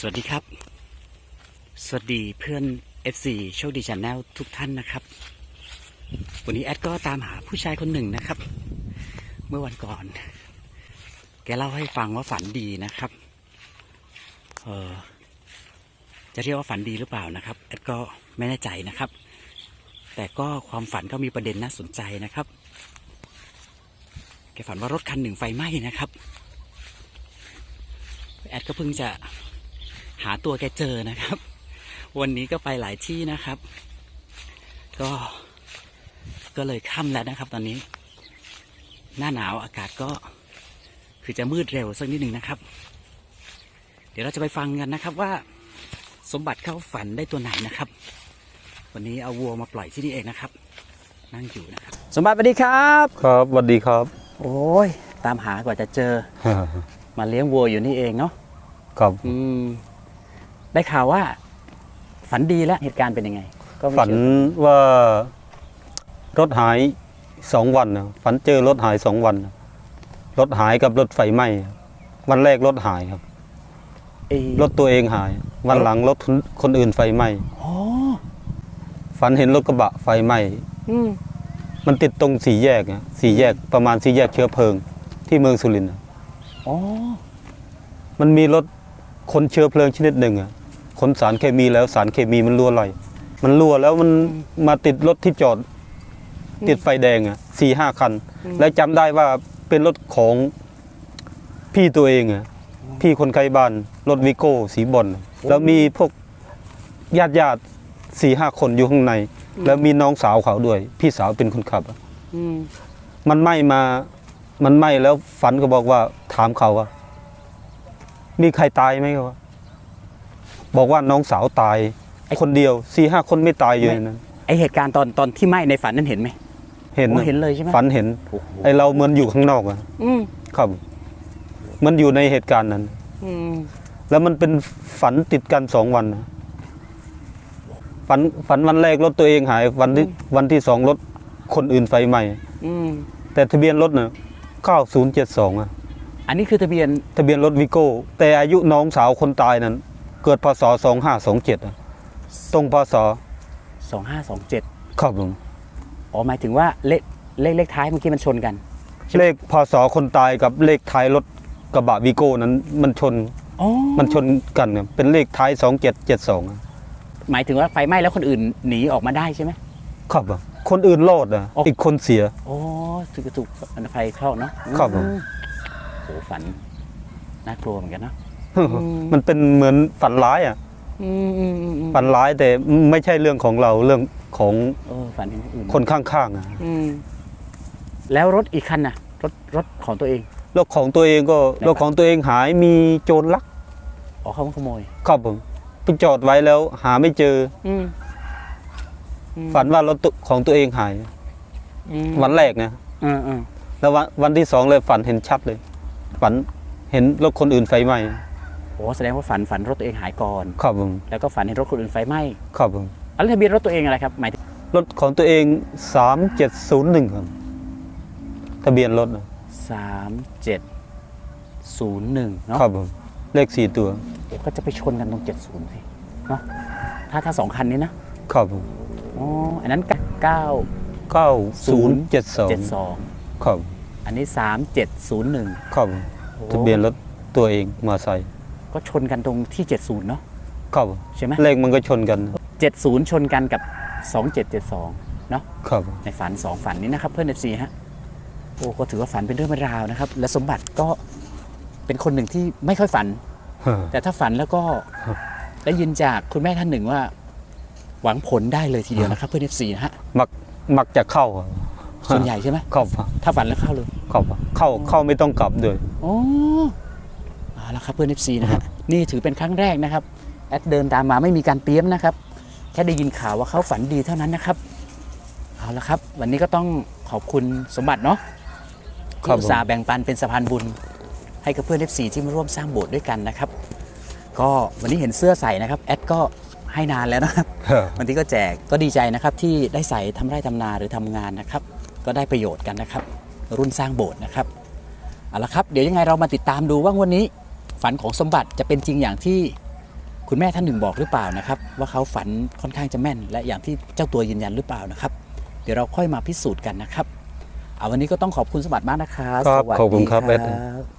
สวัสดีครับ สวัสดีเพื่อน FC โชคดีชาแนลทุกท่านนะครับ วันนี้แอดก็ตามหาผู้ชายคนหนึ่งนะครับ เมื่อวันก่อน แกเล่าให้ฟังว่าฝันดีนะครับ เออจะเรียกว่าฝันดีหรือเปล่านะครับ แอดก็ไม่แน่ใจนะครับ แต่ก็ความฝันก็มีประเด็นน่าสนใจนะครับ แกฝันว่ารถคันหนึ่งไฟไหม้นะครับ แอดก็เพิ่งจะ หาตัวแกเจอนะครับ วันนี้ก็ไปหลายที่นะครับ ก็ก็เลยค่ำแล้วนะครับ ตอนนี้ หน้าหนาวอากาศก็คือจะมืดเร็วสักนิดหนึ่งนะครับ เดี๋ยวเราจะไปฟังกันนะครับว่าสมบัติเข้าฝันได้ตัวไหนนะครับ วันนี้เอาวัวมาปล่อยที่นี่เองนะครับ นั่งอยู่นะครับ สมบัติสวัสดีครับ ครับสวัสดีครับ โอ้ยตามหากว่าจะเจอ มาเลี้ยงวัวอยู่นี่เองเนาะครับอืม ได้ข่าวว่า ฝันดีแล้วเหตุการณ์เป็นยังไง ก็ไม่ฝันเชื่อว่ารถหายสองวันนะฝันเจอรถหายสองวันนะรถหายกับรถไฟไหม้วันแรกรถหายครับ เอ้ยรถตัวเองหาย วันหลังรถคนอื่นไฟไหม้อ๋อฝันเห็นรถกระบะไฟไหม้อืมมันติดตรงสี่แยกนะสี่แยกประมาณสี่แยกเชื้อเพลิง ที่เมืองสุรินทร์นะอ๋อมันมีรถคนเชื้อเพลิงชนิดหนึ่งอะ ขนสารเคมีแล้วสารเคมีมันรั่วไหลมันรั่วแล้วมันมาติดรถที่จอด ติดไฟแดงอะสี่ห้าคัน แล้วจำได้ว่าเป็นรถของพี่ตัวเองอะพี่คนไกลบ้านรถวิโก้สีบอลแล้วมีพวกญาติญาติสี่ห้าคนอยู่ข้างใน แล้วมีน้องสาวเขาด้วย พี่สาวเป็นคนขับอะอืมมันไหม้มา มันไหม้แล้วฝันก็บอกว่าถามเขาว่า มีใครตายไหมเขาว่า บอกว่าน้องสาวตายคนเดียวสี่ห้าคนไม่ตายอยู่ในนั้นไอเหตุการณ์ตอนตอนที่ไหม้ในฝันนั้นเห็นไหมเห็นโอ้อะเห็นเลยใช่ไหมฝันเห็นโอ้โหไอเราเหมือนอยู่ข้างนอกอะอืมครับมันอยู่ในเหตุการณ์นั้นอืมแล้วมันเป็นฝันติดกันสองวันนะฝันฝันวันแรกรถตัวเองหาย วันที่วันที่สองรถคนอื่นไฟไหม้อืมแต่ทะเบียนรถน่ะเก้าศูนย์เจ็ดสองอะอันนี้คือทะเบียนทะเบียนรถวิโก้แต่อายุน้องสาวคนตายนั้น เกิดพศสองห้าสองเจ็ดตรงพศสองห้าสองเจ็ดครับผมอ๋อหมายถึงว่าเลขเลขเลขท้ายเมื่อกี้มันชนกัน เลขพศคนตายกับเลขท้ายรถกระบะวิโก้นั้นมันชนอ๋อมันชนกันครับเป็นเลขท้ายสองเจ็ดเจ็ดสองหมายถึงว่าไฟไหม้แล้วคนอื่นหนีออกมาได้ใช่ไหมครับผมคนอื่นรอดอะอ๋ออีอีกคนเสียโอ้ถูกถูกอันไฟเข้าเนาะครับผมอืโอ้ฝันน่ากลัวเหมือนกันเนาะ มมันเป็นเหมือนฝันร้ายอะอืมอืมอืมอืมฝันร้ายแต่ไม่ใช่เรื่องของเราเรื่องของเออฝันเห็นคนอื่นคนข้างๆอะอืมแล้วรถอีกคันน่ะ รถรถของตัวเองรถของตัวเองก็ไหนครับรถของตัวเองหายมีโจรลักอ๋อเขามาขโมยครับผมไปจอดไว้แล้ว หาไม่เจออืมอืมฝันว่ารถตัวของตัวเองหายอืมวันแรกนะเออเออแล้ววันวันที่สองเลยฝันเห็นชัดเลย ฝันเห็นรถคนอื่นไฟไหม้ โอ้แสดงว่าฝันฝันรถตัวเองหายก่อนครับผมแล้วก็ฝันเห็นรถคนอื่นไฟไหม้ครับผมอะแล้วทะเบียนรถตัวเองอะไรครับหมายถึงรถของตัวเองสามเจ็ดศูนย์หนึ่งครับทะเบียนรถน่ะสามเจ็ดศูนย์หนึ่งเนาะครับผมเลขสี่ตัวเดี๋ยวก็จะไปชนกันตรงเจ็ดศูนย์สิเนาะถ้าถ้าสองคันนี้นะครับผมอ๋ออันนั้นเก้าเก้าศูนย์เจ็ดสองเจ็ดสองครับอันนี้สามเจ็ดศูนย์หนึ่งครับผมทะเบียนรถตัวเองมาใส่ ก็ชนกันตรงที่เจ็ดศูนย์เนาะครับผมใช่ไหมเลขมันก็ชนกันเจ็ดศูนย์ชนกันกับสองเจ็ดเจ็ดสองเนาะครับในฝันสองฝันนี้นะครับ เพื่อนเอฟซีฮะโอ้ก็ถือว่าฝันเป็นเรื่องเป็นราวนะครับ และสมบัติก็เป็นคนหนึ่งที่ไม่ค่อยฝัน แต่ถ้าฝันแล้วก็ครับได้ยินจากคุณแม่ท่านหนึ่งว่า หวังผลได้เลยทีเดียวนะครับเพื่อนเอฟซีนะฮะมักมักจะเข้าอะส่วนใหญ่ใช่ไหมเข้าถ้าฝันแล้วเข้าเลยเข้าเข้าเข้าไม่ต้องกลับด้วยโอ้เอา ละครับเพื่อนเอฟซีนะฮะนี่ถือเป็นครั้งแรกนะครับแอดเดินตามมาไม่มีการเตรียมนะครับ แค่ได้ยินข่าวว่าเขาฝันดีเท่านั้นนะครับเอาละครับ วันนี้ก็ต้องขอบคุณสมบัติเนาะครับที่อุตส่าห์แบ่งปันเป็นสะพานบุญ ให้กับเพื่อนเอฟซีที่มาร่วมสร้างโบสถ์ด้วยกันนะครับ ก็วันนี้เห็นเสื้อใส่นะครับแอดก็ให้นานแล้วนะครับบางทีก็แจกก็ดีใจนะครับที่ได้ใส่ทำไร่ทำนาหรือทำงานนะครับ ก็ได้ประโยชน์กันนะครับ รุ่นสร้างโบสถ์นะครับเอาละครับ เดี๋ยวยังไงเรามาติดตามดูว่าวันนี้ ฝันของสมบัติจะเป็นจริงอย่างที่คุณแม่ท่านหนึ่งบอกหรือเปล่านะครับ ว่าเขาฝันค่อนข้างจะแม่น และอย่างที่เจ้าตัวยืนยันหรือเปล่านะครับ เดี๋ยวเราค่อยมาพิสูจน์กันนะครับ เอาวันนี้ก็ต้องขอบคุณสมบัติมากนะครับครับสวัสดีขอบคุณครับเอ็ดครับ